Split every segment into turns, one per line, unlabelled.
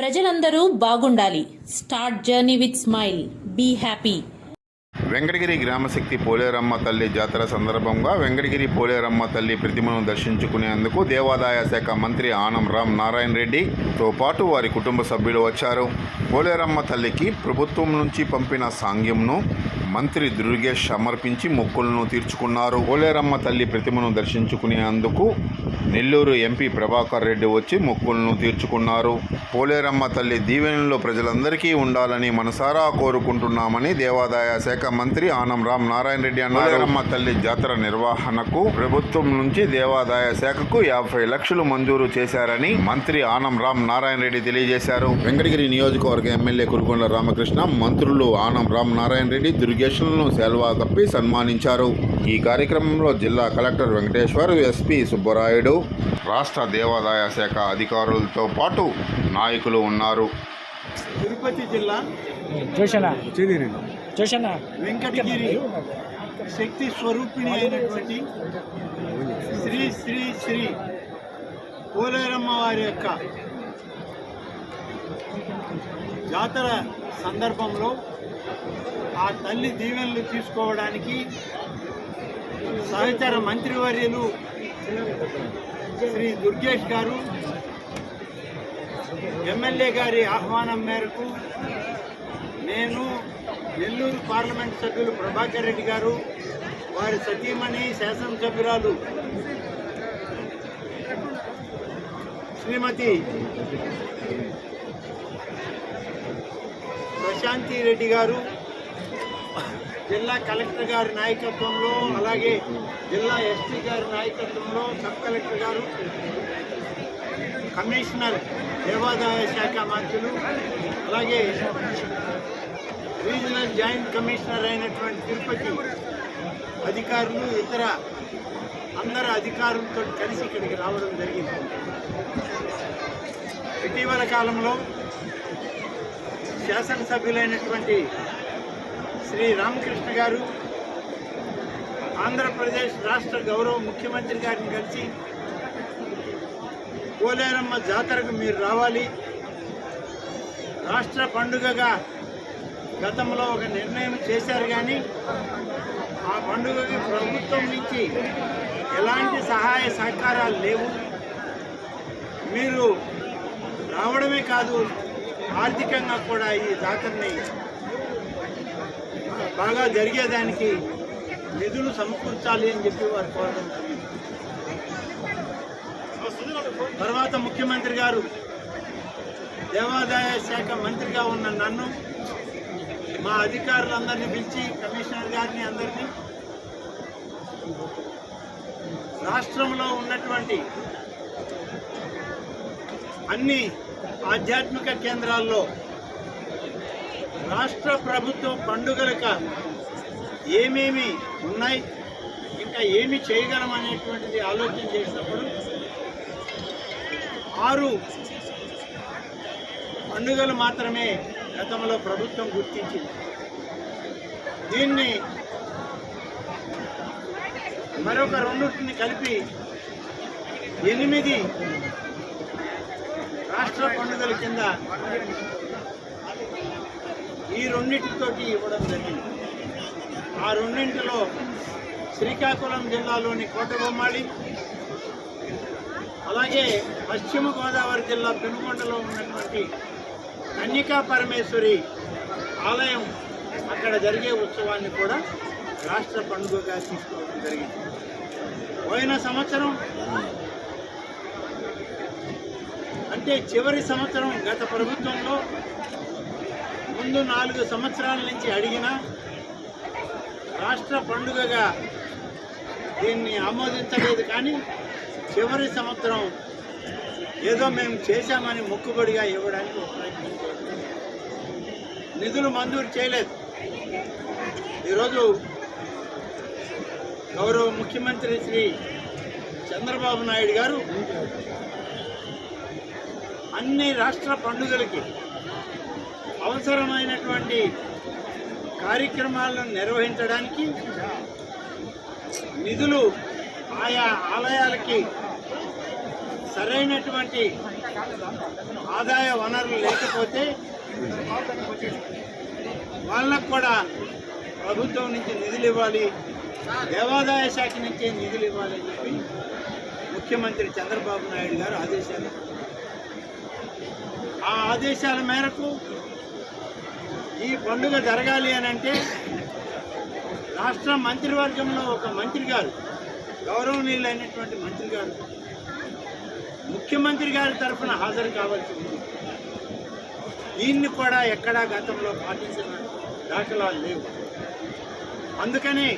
ప్రజలందరూ బాగుండాలి. Start journey with smile. Be happy.
Venkatagiri గ్రామశక్తి Poleramma తల్లి జాతర సందర్భంగా వెంకటగిరి పోలేరమ్మ తల్లి ప్రతిమను దర్శించుకునేందుకు దేవాదాయ శాఖ మంత్రి ఆనం రామ్ నారాయణ రెడ్డితో పాటు వారి కుటుంబ సభ్యులు వచ్చారు. పోలేరమ్మ తల్లికి ప్రభుత్వం నుంచి పంపిన సాంగ్యంను మంత్రి దుర్గేష్ సమర్పించి మొక్కులను తీర్చుకున్నారు. పోలేరమ్మ తల్లి ప్రతిమను దర్శించుకునేందుకు నెల్లూరు ఎంపీ ప్రభాకర్ రెడ్డి వచ్చి మొక్కులను తీర్చుకున్నారు. పోలేరమ్మ తల్లి దీవెనలో ప్రజలందరికీ ఉండాలని మనసారా కోరుకుంటున్నామని దేవాదాయ శాఖ మంత్రి ఆనం రామ్ నారాయణ రెడ్డి అన్నారు. పోలేరమ్మ తల్లి జాతర నిర్వహణకు ప్రభుత్వం నుంచి దేవాదాయ శాఖకు యాభై లక్షలు మంజూరు చేశారని మంత్రి ఆనం రామ్ నారాయణ రెడ్డి తెలియజేశారు. వెంకటగిరి నియోజకవర్గ ఎమ్మెల్యే కురుగొండ రామకృష్ణ మంత్రులు ఆనం రామ్ నారాయణ రెడ్డి దుర్గేష్లను సెల్వా కప్పి సన్మానించారు. ఈ కార్యక్రమంలో జిల్లా కలెక్టర్ వెంకటేశ్వర్ ఎస్పీ సుబ్బరాయుడు రాష్ట్ర దేవాదాయ శాఖ అధికారులతో పాటు నాయకులు ఉన్నారు.
తిరుపతి జిల్లా వెంకటగిరి శక్తి స్వరూపిణి అయినటువంటి శ్రీ శ్రీ శ్రీ పోలేరమ్మ వారి యొక్క జాతర సందర్భంలో ఆ తల్లి దీవెనలు తీసుకోవడానికి సహచర మంత్రివర్యులు శ్రీ దుర్గేష్ గారు ఎమ్మెల్యే గారి ఆహ్వానం మేరకు నేను నెల్లూరు పార్లమెంట్ సభ్యులు ప్రభాకర్ రెడ్డి గారు వారి సతీమణి శాసనసభ్యురాలు శ్రీమతి శాంతి రెడ్డి గారు జిల్లా కలెక్టర్ గారి నాయకత్వంలో అలాగే జిల్లా ఎస్పీ గారి నాయకత్వంలో సబ్ కలెక్టర్ గారు కమిషనర్ దేవాదాయ శాఖ మంత్రులు అలాగే రీజనల్ జాయింట్ కమిషనర్ అయినటువంటి తిరుపతి అధికారులు ఇతర అందరు అధికారులతో కలిసి ఇక్కడికి రావడం జరిగింది. ఇటీవల కాలంలో శాసనసభ్యులైనటువంటి శ్రీ రామకృష్ణ గారు ఆంధ్రప్రదేశ్ రాష్ట్ర గౌరవ ముఖ్యమంత్రి గారిని కలిసి పోలేరమ్మ జాతరకు మీరు రావాలి. రాష్ట్ర పండుగగా గతంలో ఒక నిర్ణయం చేశారు కానీ ఆ పండుగకి ప్రభుత్వం నుంచి ఎలాంటి సహాయ సహకారాలు లేవు. మీరు రావడమే కాదు ఆర్థికంగా కూడా ఈ జాతరని బాగా జరిగేదానికి నిధులు సమకూర్చాలి అని చెప్పి వారు కోరడం తర్వాత ముఖ్యమంత్రి గారు దేవాదాయ శాఖ మంత్రిగా ఉన్న నన్ను మా అధికారులందరినీ పిలిచి కమిషనర్ గారిని అందరినీ రాష్ట్రంలో ఉన్నటువంటి అన్ని ఆధ్యాత్మిక కేంద్రాల్లో రాష్ట్ర ప్రభుత్వం పండుగలకు ఏమేమి ఉన్నాయి ఇంకా ఏమి చేయగలం అనేటువంటిది ఆలోచన చేసినప్పుడు ఆరు పండుగలు మాత్రమే గతంలో ప్రభుత్వం గుర్తించింది. దీన్ని మరొక రెండింటిని కలిపి ఎనిమిది రాష్ట్ర పండుగల కింద ఈ రెండింటితోటి ఇవ్వడం జరిగింది. ఆ రెండింటిలో శ్రీకాకుళం జిల్లాలోని కోటబొమ్మాళి అలాగే పశ్చిమ గోదావరి జిల్లా పెనుగొండలో ఉన్నటువంటి కన్యకా పరమేశ్వరి ఆలయం అక్కడ జరిగే ఉత్సవాన్ని కూడా రాష్ట్ర పండుగగా తీసుకోవడం జరిగింది. పోయిన సంవత్సరం అంటే చివరి సంవత్సరం గత ప్రభుత్వంలో ముందు నాలుగు సంవత్సరాల నుంచి అడిగిన రాష్ట్ర పండుగగా దీన్ని ఆమోదించలేదు కానీ చివరి సంవత్సరం ఏదో మేము చేశామని మొక్కుబడిగా ఇవ్వడానికి ప్రయత్నం నిధులు మంజూరు చేయలేదు. ఈరోజు గౌరవ ముఖ్యమంత్రి శ్రీ చంద్రబాబు నాయుడు గారు అన్ని రాష్ట్ర పండుగలకి అవసరమైనటువంటి కార్యక్రమాలను నిర్వహించడానికి నిధులు ఆయా ఆలయాలకి సరైనటువంటి ఆదాయ వనరులు లేకపోతే వాళ్ళకు కూడా ప్రభుత్వం నుంచి నిధులు ఇవ్వాలి దేవాదాయ శాఖ నుంచే నిధులు ఇవ్వాలి అని చెప్పి ముఖ్యమంత్రి చంద్రబాబు నాయుడు గారు ఆదేశాలు ఆదేశాల మేరకు ఈ పండుగ జరగాలి అని అంటే రాష్ట్ర మంత్రివర్గంలో ఒక మంత్రి గారు గౌరవనీయులైనటువంటి మంత్రి గారు ముఖ్యమంత్రి గారి తరఫున హాజరు కావాల్సి ఉంది. దీన్ని కూడా ఎక్కడా గతంలో పాటించిన దాఖలాలు లేవు. అందుకని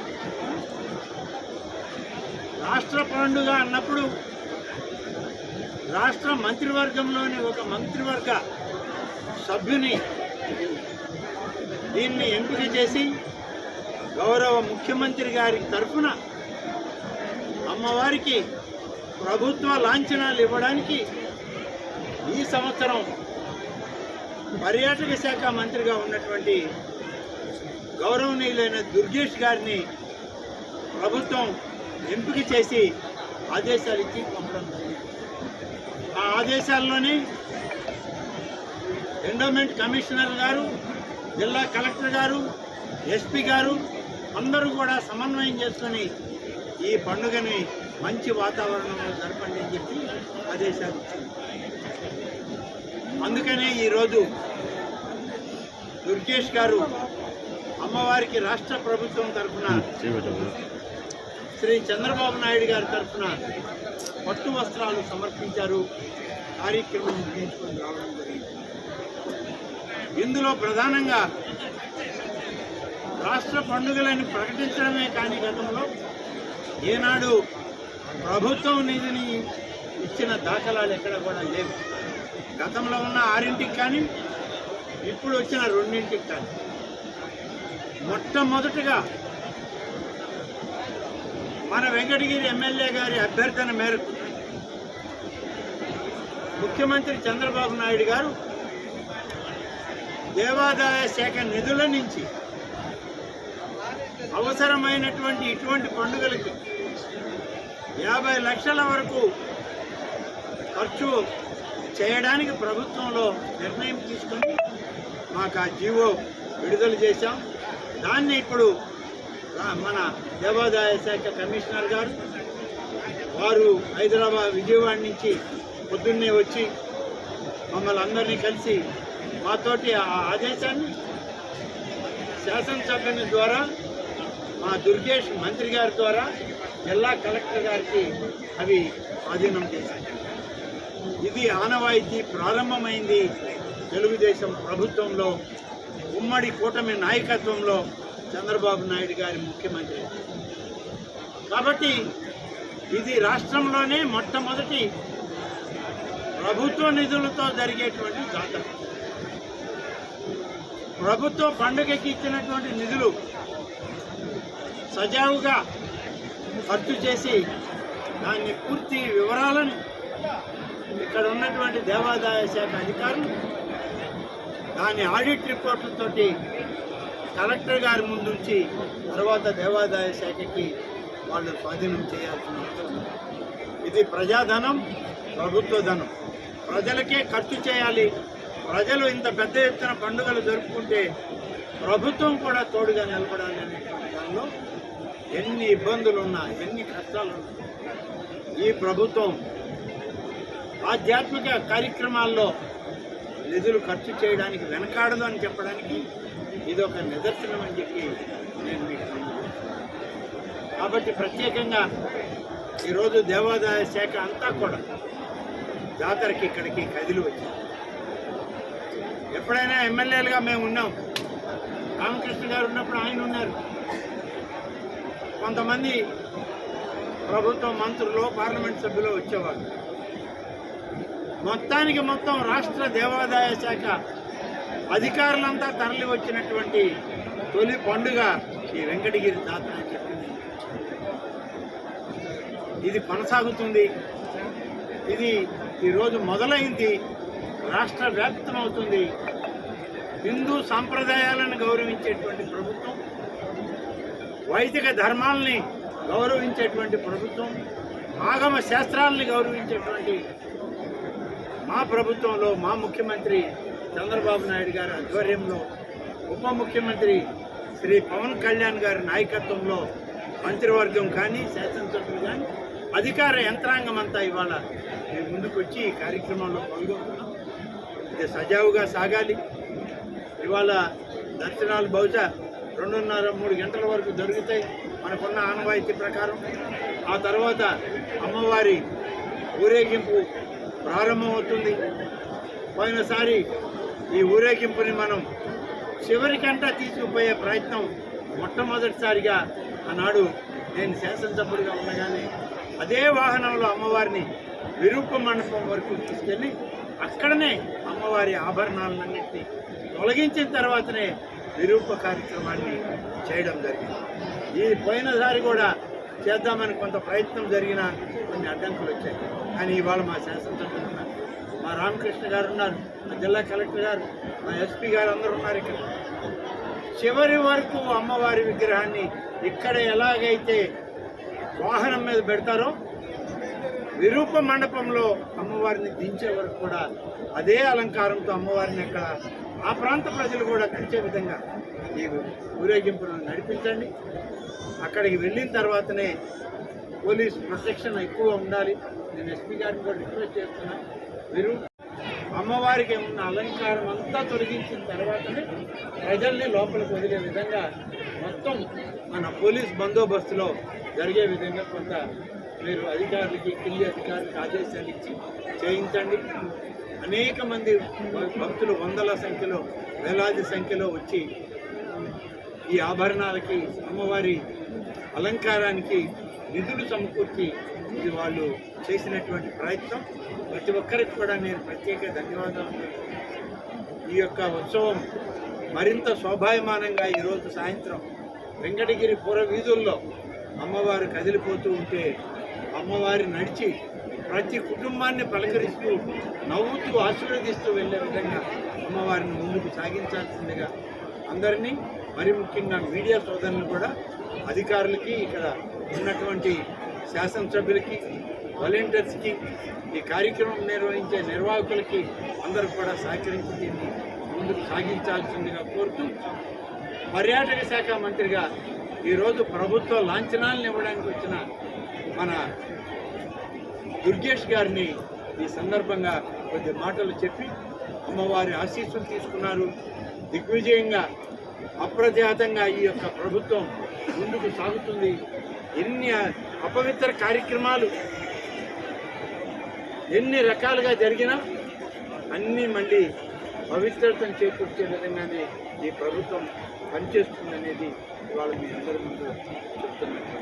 రాష్ట్ర పండుగ అన్నప్పుడు రాష్ట్ర మంత్రివర్గంలోని ఒక మంత్రివర్గ సభ్యుని దీన్ని ఎంపిక చేసి గౌరవ ముఖ్యమంత్రి గారి తరఫున అమ్మవారికి ప్రభుత్వ లాంఛనాలు ఇవ్వడానికి ఈ సంవత్సరం పర్యాటక శాఖ మంత్రిగా ఉన్నటువంటి గౌరవనీయులైన దుర్గేష్ గారిని ప్రభుత్వం ఎంపిక చేసి ఆదేశాలు ఇచ్చి పంపడం జరిగింది. ఆ ఆదేశాల్లోనే ఎండోమెంట్ కమిషనర్ గారు జిల్లా కలెక్టర్ గారు ఎస్పీ గారు అందరూ కూడా సమన్వయం చేసుకొని ఈ పండుగని మంచి వాతావరణంలో జరపండి అని చెప్పి ఆదేశాలు అందుకనే ఈరోజు దుర్గేష్ గారు అమ్మవారికి రాష్ట్ర ప్రభుత్వం తరఫున శ్రీ చంద్రబాబు నాయుడు గారి తరఫున పట్టు వస్త్రాలు సమర్పించారు. కార్యక్రమం ముగించుకొని రావడం జరిగింది. ఇందులో ప్రధానంగా రాష్ట్ర పండుగలని ప్రకటించడమే కానీ గతంలో ఏనాడు ప్రభుత్వం నిధిని ఇచ్చిన దాఖలాలు ఎక్కడ కూడా లేవు. గతంలో ఉన్న ఆరింటికి కానీ ఇప్పుడు వచ్చిన రెండింటికి కానీ. మొట్టమొదటిగా మన వెంకటగిరి ఎమ్మెల్యే గారి అభ్యర్థన మేరకు ముఖ్యమంత్రి చంద్రబాబు నాయుడు గారు దేవాదాయ శాఖ నిధుల నుంచి అవసరమైనటువంటి ఇటువంటి పండుగలకి యాభై లక్షల వరకు ఖర్చు చేయడానికి ప్రభుత్వంలో నిర్ణయం తీసుకొని మాకు ఆ జీవో విడుదల చేశాం. దాన్ని ఇప్పుడు మన దేవాదాయ శాఖ కమిషనర్ గారు వారు హైదరాబాద్ విజయవాడ నుంచి పొద్దున్నే వచ్చి మమ్మల్ని అందరినీ కలిసి మాతోటి ఆ ఆదేశాన్ని శాసనసభ్యుని ద్వారా మా దుర్గేష్ మంత్రి గారి ద్వారా జిల్లా కలెక్టర్ గారికి అవి స్వాధీనం చేశాయి ఇది ఆనవాయితీ ప్రారంభమైంది తెలుగుదేశం ప్రభుత్వంలో ఉమ్మడి కూటమి నాయకత్వంలో చంద్రబాబు నాయుడు గారి ముఖ్యమంత్రి. కాబట్టి ఇది రాష్ట్రంలోనే మొట్టమొదటి ప్రభుత్వ నిధులతో జరిగేటువంటి జాతర. ప్రభుత్వ పండుగకి ఇచ్చినటువంటి నిధులు సజావుగా ఖర్చు చేసి దాన్ని పూర్తి వివరాలను ఇక్కడ ఉన్నటువంటి దేవాదాయ శాఖ అధికారులు దాని ఆడిట్ రిపోర్ట్లతోటి కలెక్టర్ గారి ముందుంచి తర్వాత దేవాదాయ శాఖకి వాళ్ళు స్వాధీనం చేయాల్సిన అవసరం ఇది ప్రజాధనం ప్రభుత్వ ధనం. ప్రజలకే ఖర్చు చేయాలి. ప్రజలు ఇంత పెద్ద ఎత్తున పండుగలు జరుపుకుంటే ప్రభుత్వం కూడా తోడుగా నిలబడాలి అనేటువంటి దానిలో ఎన్ని ఇబ్బందులు ఉన్నా ఎన్ని కష్టాలు ఉన్నా ఈ ప్రభుత్వం ఆధ్యాత్మిక కార్యక్రమాల్లో నిధులు ఖర్చు చేయడానికి వెనకాడదు అని చెప్పడానికి ఇది ఒక నిదర్శనం అని చెప్పి నేను మీకు కాబట్టి ప్రత్యేకంగా ఈరోజు దేవాదాయ శాఖ అంతా కూడా జాతరకి ఇక్కడికి కదిలి వచ్చింది. ఎప్పుడైనా ఎమ్మెల్యేలుగా మేము ఉన్నాం. రామకృష్ణ గారు ఉన్నప్పుడు ఆయన ఉన్నారు. కొంతమంది ప్రభుత్వ మంత్రులు పార్లమెంట్ సభ్యులు వచ్చేవారు మొత్తానికి మొత్తం రాష్ట్ర దేవాదాయ శాఖ అధికారులంతా తరలి వచ్చినటువంటి తొలి పండుగ ఈ వెంకటగిరి జాతర అని చెప్పింది. ఇది కొనసాగుతుంది. ఇది ఈరోజు మొదలైంది. రాష్ట్ర వ్యాప్తం అవుతుంది హిందూ సాంప్రదాయాలను గౌరవించేటువంటి ప్రభుత్వం వైదిక ధర్మాల్ని గౌరవించేటువంటి ప్రభుత్వం ఆగమ శాస్త్రాలని గౌరవించేటువంటి మా ప్రభుత్వంలో మా ముఖ్యమంత్రి చంద్రబాబు నాయుడు గారి ఆధ్వర్యంలో ఉప ముఖ్యమంత్రి శ్రీ పవన్ కళ్యాణ్ గారి నాయకత్వంలో మంత్రివర్గం కానీ శాసనసభ్యులు కానీ అధికార యంత్రాంగం అంతా ఇవాళ మేము ముందుకొచ్చి ఈ కార్యక్రమంలో పాల్గొంటున్నాం. ఇది సజావుగా సాగాలి. ఇవాళ దర్శనాలు బహుశా రెండున్నర మూడు గంటల వరకు దొరుకుతాయి. మనకున్న ఆనవాయితీ ప్రకారం. ఆ తర్వాత అమ్మవారి ఊరేగింపు ప్రారంభమవుతుంది. పోయినసారి ఈ ఊరేగింపుని మనం చివరికంటా తీసుకుపోయే ప్రయత్నం మొట్టమొదటిసారిగా ఆనాడు నేను శాసనసభ్యుడిగా ఉండగానే అదే వాహనంలో అమ్మవారిని విరూప మండపం వరకు తీసుకెళ్ళి అక్కడనే అమ్మవారి ఆభరణాలన్నింటినీ తొలగించిన తర్వాతనే విరూప కార్యక్రమాన్ని చేయడం జరిగింది. ఈ పోయినసారి కూడా చేద్దామని కొంత ప్రయత్నం జరిగిన కొన్ని అడ్డంకులు వచ్చాయి. కానీ ఇవాళ మా శాసనసభ్యులు ఉన్నారు. మా రామకృష్ణ గారు ఉన్నారు మా జిల్లా కలెక్టర్ గారు మా ఎస్పీ గారు అందరూ ఉన్నారు ఇక్కడ. చివరి వరకు అమ్మవారి విగ్రహాన్ని ఇక్కడ ఎలాగైతే వాహనం మీద పెడతారో విరూప మండపంలో అమ్మవారిని దించే వరకు కూడా అదే అలంకారంతో అమ్మవారిని అక్కడ ఆ ప్రాంత ప్రజలు కూడా నడిచే విధంగా ఈ ఊరేగింపును నడిపించండి. అక్కడికి వెళ్ళిన తర్వాతనే పోలీస్ ప్రొటెక్షన్ ఎక్కువ ఉండాలి. నేను ఎస్పీ గారిని కూడా రిక్వెస్ట్ చేస్తున్నా. మీరు అమ్మవారికి ఉన్న అలంకారం అంతా తొలగించిన తర్వాతనే ప్రజల్ని లోపలికి వదిలే విధంగా మొత్తం మన పోలీస్ బందోబస్తులో జరిగే విధంగా కొంత మీరు అధికారులకి కిల్లి అధికారులకు ఆదేశాలు ఇచ్చి చేయించండి. అనేక మంది భక్తులు వందల సంఖ్యలో వేలాది సంఖ్యలో వచ్చి ఈ ఆభరణాలకి అమ్మవారి అలంకారానికి నిధులు సమకూర్చి ఇది వాళ్ళు చేసినటువంటి ప్రయత్నం. ప్రతి ఒక్కరికి కూడా నేను ప్రత్యేక ధన్యవాదాలు. ఈ యొక్క ఉత్సవం మరింత శోభాయమానంగా ఈరోజు సాయంత్రం వెంకటగిరి పుర వీధుల్లో అమ్మవారు కదిలిపోతూ ఉంటే అమ్మవారి నడిచి ప్రతి కుటుంబాన్ని పలకరిస్తూ నవ్వుతూ ఆశీర్వదిస్తూ వెళ్ళే విధంగా అమ్మవారిని ముందుకు సాగించాల్సిందిగా అందరినీ మరి ముఖ్యంగా మీడియా సోదరులు కూడా అధికారులకి ఇక్కడ ఉన్నటువంటి శాసనసభ్యులకి వాలంటీర్స్కి ఈ కార్యక్రమం నిర్వహించే నిర్వాహకులకి అందరూ కూడా సహకరించి దీన్ని ముందుకు సాగించాల్సిందిగా కోరుతూ పర్యాటక శాఖ మంత్రిగా ఈరోజు ప్రభుత్వ లాంఛనాలను ఇవ్వడానికి వచ్చిన మన దుర్గేష్ గారిని ఈ సందర్భంగా కొద్ది మాటలు చెప్పి అమ్మవారి ఆశీస్సులు తీసుకున్నారు. దిగ్విజయంగా అప్రజాతంగా ఈ యొక్క ప్రభుత్వం ముందుకు సాగుతుంది. ఎన్ని అపవిత్ర కార్యక్రమాలు ఎన్ని రకాలుగా జరిగినా అన్నీ మళ్ళీ పవిత్రతను చేకూర్చే విధంగానే ఈ ప్రభుత్వం పనిచేస్తుందనేది ఇవాళ మీ అందరి ముందు చెప్తున్నాను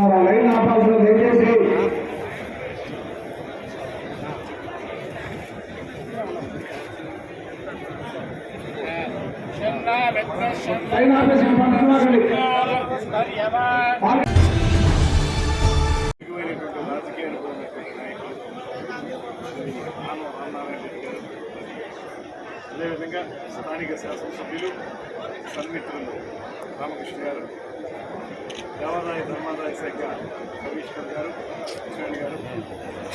లైన్ ఆపాల్సిన దయచేసి లైన్ ఆపేసిన పక్కన
అదేవిధంగా స్థానిక శాసనసభ్యులు సన్మిత్రులు రామకృష్ణ గారు దేవాదాయ ధర్మాదాయ శాఖ కమిషనర్ గారు కిరణ్ గారు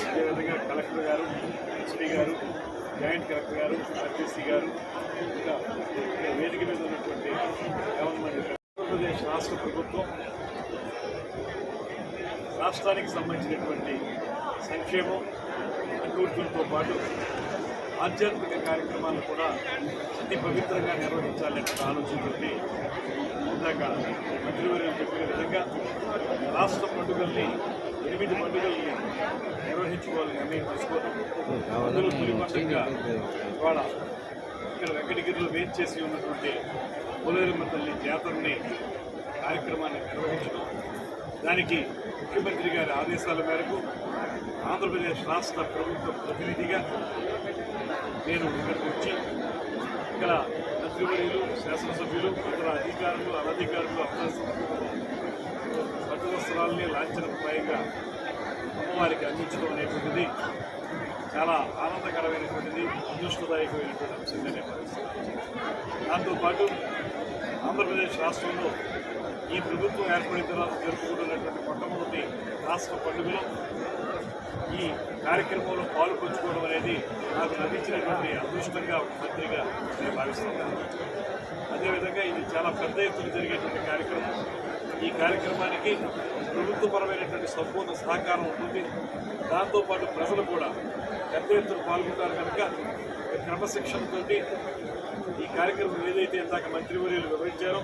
అదేవిధంగా కలెక్టర్ గారు ఎస్పీ గారు జాయింట్ కలెక్టర్ గారు ఆర్టీసీ గారు ఇంకా వేదిక మీద ఉన్నటువంటి గవర్నమెంట్ ఆంధ్రప్రదేశ్ రాష్ట్ర ప్రభుత్వం రాష్ట్రానికి సంబంధించినటువంటి సంక్షేమం అభివృద్ధులతో పాటు ఆధ్యాత్మిక కార్యక్రమాలు కూడా అతి పవిత్రంగా నిర్వహించాలనే ఆలోచనతోటి ఇందాక మంత్రివర్యం చెప్పిన విధంగా రాష్ట్ర పండుగల్ని ఎనిమిది పండుగల్ని నిర్వహించుకోవాలని నిర్ణయం తీసుకోవడం అందులో తొలి పండుగగా ఇవాళ ఇక్కడ వెంకటగిరిలో చేసి ఉన్నటువంటి పోలేరమ్మ తల్లి జాతరని కార్యక్రమాన్ని నిర్వహించడం. దానికి ముఖ్యమంత్రి గారి ఆదేశాల మేరకు ఆంధ్రప్రదేశ్ రాష్ట్ర ప్రభుత్వ ప్రతినిధిగా నేను ఇక్కడికి వచ్చి ఇక్కడ మంత్రివర్యులు శాసనసభ్యులు ఇతర అధికారులు అనధికారులు పట్టు వస్త్రాలని లాంఛనప్రాయంగా అమ్మవారికి అందించడం అనేటువంటిది చాలా ఆనందకరమైనటువంటిది అదృష్టదాయకమైనటువంటి అంశంగానే భావిస్తాను దాంతోపాటు ఆంధ్రప్రదేశ్ రాష్ట్రంలో ఈ ప్రభుత్వం ఏర్పడిన తర్వాత జరుపుకుంటున్నటువంటి మొట్టమొదటి రాష్ట్ర పండుగలో ఈ కార్యక్రమంలో పాల్పంచుకోవడం అనేది నాకు లభించినటువంటి అదృష్టంగా ఒక మంత్రిగా నేను భావిస్తున్నాను. అదేవిధంగా ఇది చాలా పెద్ద ఎత్తున జరిగేటువంటి కార్యక్రమం. ఈ కార్యక్రమానికి ప్రభుత్వపరమైనటువంటి సంపూర్ణ సహకారం ఉంటుంది. దాంతోపాటు ప్రజలు కూడా పెద్ద ఎత్తున పాల్గొంటారు కనుక క్రమశిక్షణతో ఈ కార్యక్రమం ఏదైతే ఇందాక మంత్రివర్యులు వివరించారో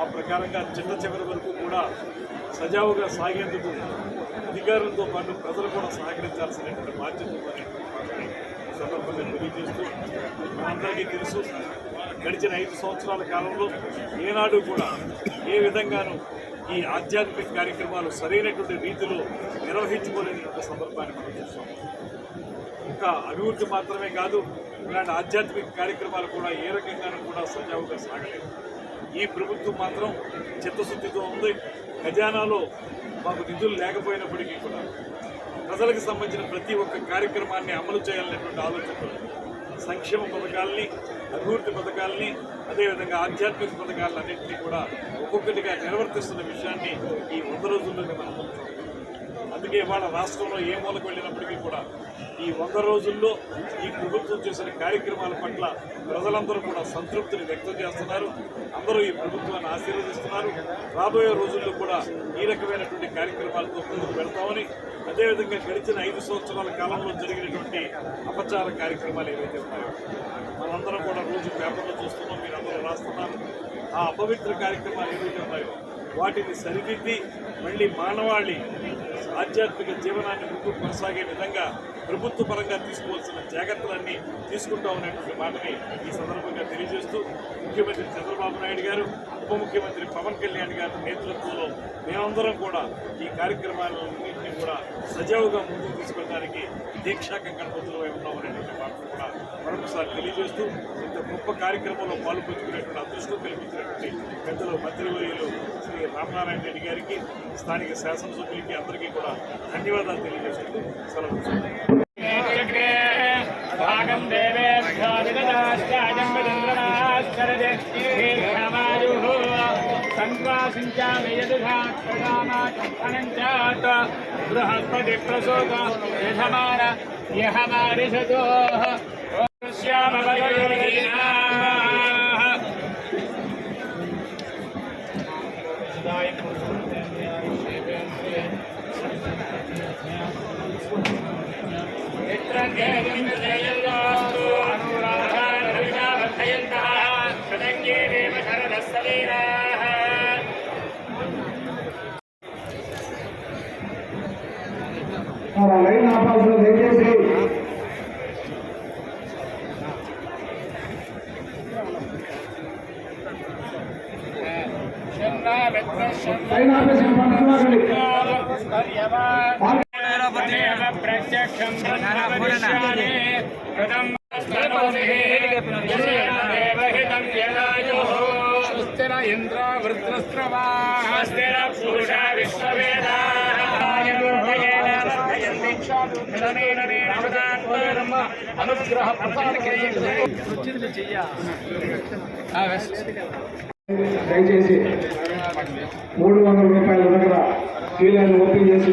ఆ ప్రకారంగా చిన్న చివరి వరకు కూడా సజావుగా సాగేందుకు అధికారులతో పాటు ప్రజలు కూడా సహకరించాల్సినటువంటి బాధ్యత మాత్రమే సందర్భంగా తెలియజేస్తూ మనందరికీ తెలుసు గడిచిన ఐదు సంవత్సరాల కాలంలో ఏనాడు కూడా ఏ విధంగానూ ఈ ఆధ్యాత్మిక కార్యక్రమాలు సరైనటువంటి రీతిలో నిర్వహించుకోలేని ఒక సందర్భాన్ని మనం చూస్తాం ఒక అభివృద్ధి మాత్రమే కాదు ఇలాంటి ఆధ్యాత్మిక కార్యక్రమాలు కూడా ఏ రకంగానూ కూడా సజావుగా సాగలేదు. ఈ ప్రభుత్వం మాత్రం చిత్తశుద్ధితో ఉంది. ఖజానాలో మాకు నిధులు లేకపోయినప్పటికీ కూడా ప్రజలకు సంబంధించిన ప్రతి ఒక్క కార్యక్రమాన్ని అమలు చేయాలనేటువంటి ఆలోచనతో సంక్షేమ పథకాలని అభివృద్ధి పథకాలని అదేవిధంగా ఆధ్యాత్మిక పథకాలన్నింటినీ కూడా ఒక్కొక్కటిగా నిర్వర్తిస్తున్న విషయాన్ని ఈ వంద రోజుల్లోనే మనం అందుకే ఇవాళ రాష్ట్రంలో ఏ మూలకు వెళ్ళినప్పటికీ కూడా ఈ వంద రోజుల్లో ఈ ప్రభుత్వం చేసిన కార్యక్రమాల పట్ల ప్రజలందరూ కూడా సంతృప్తిని వ్యక్తం చేస్తున్నారు. అందరూ ఈ ప్రభుత్వాన్ని ఆశీర్వదిస్తున్నారు. రాబోయే రోజుల్లో కూడా ఈ రకమైనటువంటి కార్యక్రమాలతో ముందుకు పెడతామని అదేవిధంగా గడిచిన ఐదు సంవత్సరాల కాలంలో జరిగినటువంటి అపచార కార్యక్రమాలు ఏవైతే ఉన్నాయో మనందరం కూడా రోజు పేపర్లో చూస్తున్నాం మీరు అందరూ రాస్తున్నారు. ఆ అపవిత్ర కార్యక్రమాలు ఏవైతే ఉన్నాయో వాటిని సరిదిద్ది మళ్ళీ మానవాళి ఆధ్యాత్మిక జీవనాన్ని ముందుకు కొనసాగే విధంగా ప్రభుత్వ పరంగా తీసుకోవాల్సిన జాగ్రత్తలన్నీ తీసుకుంటామనేటువంటి మాటని ఈ సందర్భంగా తెలియజేస్తూ ముఖ్యమంత్రి చంద్రబాబు నాయుడు గారు ఉప ముఖ్యమంత్రి పవన్ కళ్యాణ్ గారి నేతృత్వంలో మేమందరం కూడా ఈ కార్యక్రమాలన్నింటినీ కూడా సజావుగా ముందుకు తీసుకెళ్ళడానికి దీక్షా కంకణబద్ధులమై ఉన్నామనేటువంటి మాటను కూడా మరొకసారి తెలియజేస్తూ ఇంత గొప్ప కార్యక్రమంలో పాల్పంచుకునేటువంటి అదృష్టం కల్పించినటువంటి పెద్దలు మంత్రివర్యులు శ్రీ రామనారాయణ రెడ్డి గారికి స్థానిక శాసనసభ్యులకి అందరికీ కూడా ధన్యవాదాలు తెలియజేస్తూ సెలవు
భాగం దేవేభ్యోదిగదాశ్చాయం अनञ्जात बृहस्पतिप्रसोद यजमान
यहमारिषजोः లైన్
ప్రత్యక్షం ఇంద్ర వృత్రస్రవాస్తిర పురుష విశ్వవేదా అనుగ్రహ
దయచేసి మూడు వందల రూపాయల దగ్గర కీలను ఓపెన్ చేసి